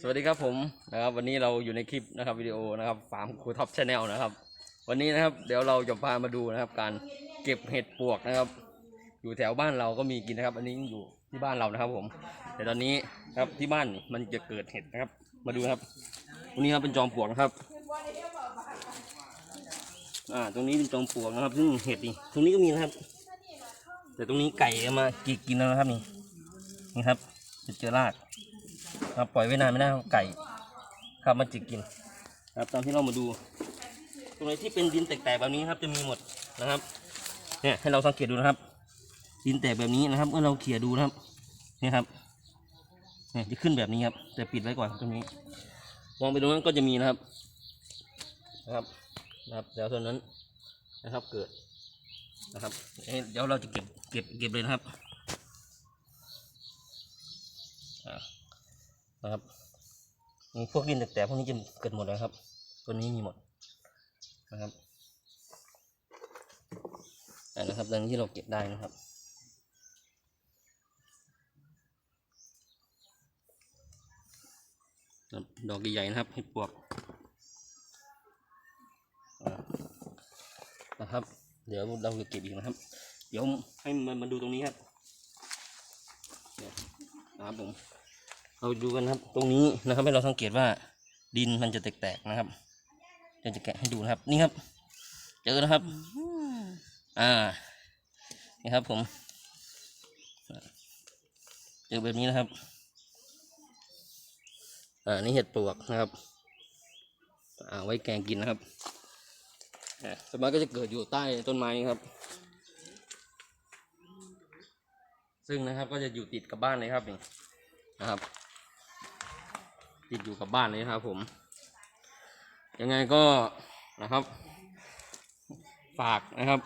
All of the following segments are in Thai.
สวัสดีครับผมนะครับ วันนี้เราอยู่ในคลิปนะครับวิดีโอนะครับฟาร์มครูท็อปชาแนลนะครับ วันนี้นะครับ เดี๋ยวเราจะพามาดูนะครับ การเก็บเห็ดปวกนะครับ อยู่แถวบ้านเราก็มีกินนะครับ อันนี้อยู่ที่บ้านเรานะครับ ผม แต่ตอนนี้ครับที่บ้านมันจะเกิดเห็ดนะครับ มาดูครับตรงนี้ครับเป็นจอมปลวกนะครับ อ่า ตรงนี้เป็นจอมปลวกนะครับซึ่งเห็ดนี่ตรงนี้ก็มีนะครับ แต่ตรงนี้ไก่เอามากินกินแล้วนะครับนี่นี่ครับจะเจอราก ครับปล่อยไว้นานไม่ได้ไก่ ครับมันจิกกิน ครับตามที่เรามาดู ตรงไหนที่เป็นดินแตกๆแบบนี้ครับ จะมีหมดนะครับ เนี่ยให้เราสังเกตดูนะครับ ดินแตกแบบนี้นะครับ เมื่อเราเขี่ยดูนะครับ เนี่ยครับ เนี่ยจะขึ้นแบบนี้ครับ แต่ปิดไว้ก่อนตรงนี้ มองไปตรงนั้นก็จะมีนะครับ นะครับ นะครับแล้วส่วนนั้นนะครับเกิดนะครับเอ๊ะเดี๋ยวเราจะเก็บเก็บเก็บเลยนะครับอ่า นะครับมีพวกดินแตกๆพวกนี้จะเกิดหมดแล้วครับ ตัวนี้มีหมดนะครับอันนะครับดังที่เราเก็บได้นะครับดอกใหญ่ๆนะครับเห็ดปวกนะครับ เดี๋ยวเราจะเก็บอีกนะครับ เดี๋ยวให้มันมาดูตรงนี้ครับนะครับผม เราดูกันครับ ตรงนี้นะครับให้เราสังเกตว่าดินมันจะแตกๆนะครับเดี๋ยวจะแกะให้ดูนะครับ นี่ครับ เจอนะครับ อ่า นี่ครับผม เจอแบบนี้นะครับ อ่า นี่เห็ดปลวกนะครับ อ่า ไว้แกงกินนะครับอ่าสวนมัยก็จะเกิดอยู่ใต้ต้นไม้ครับ ซึ่งนะครับก็จะอยู่ติดกับบ้านเลยครับนี่นะครับ ติดอยู่กับบ้านเลยนะครับผม ยังไงก็นะครับ ฝากนะครับ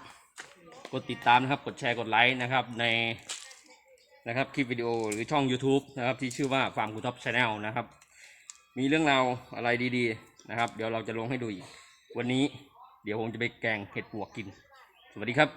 กดติดตามนะครับ กดแชร์ กดไลค์นะครับในนะครับคลิปวิดีโอหรือช่อง YouTube นะครับที่ชื่อว่าฟาร์มคูท็อปชาแนลนะครับ มีเรื่องราวอะไรดีๆนะครับ เดี๋ยวเราจะลงให้ดูอีก วันนี้เดี๋ยวผมจะไปแกงเห็ดปวกกิน สวัสดีครับ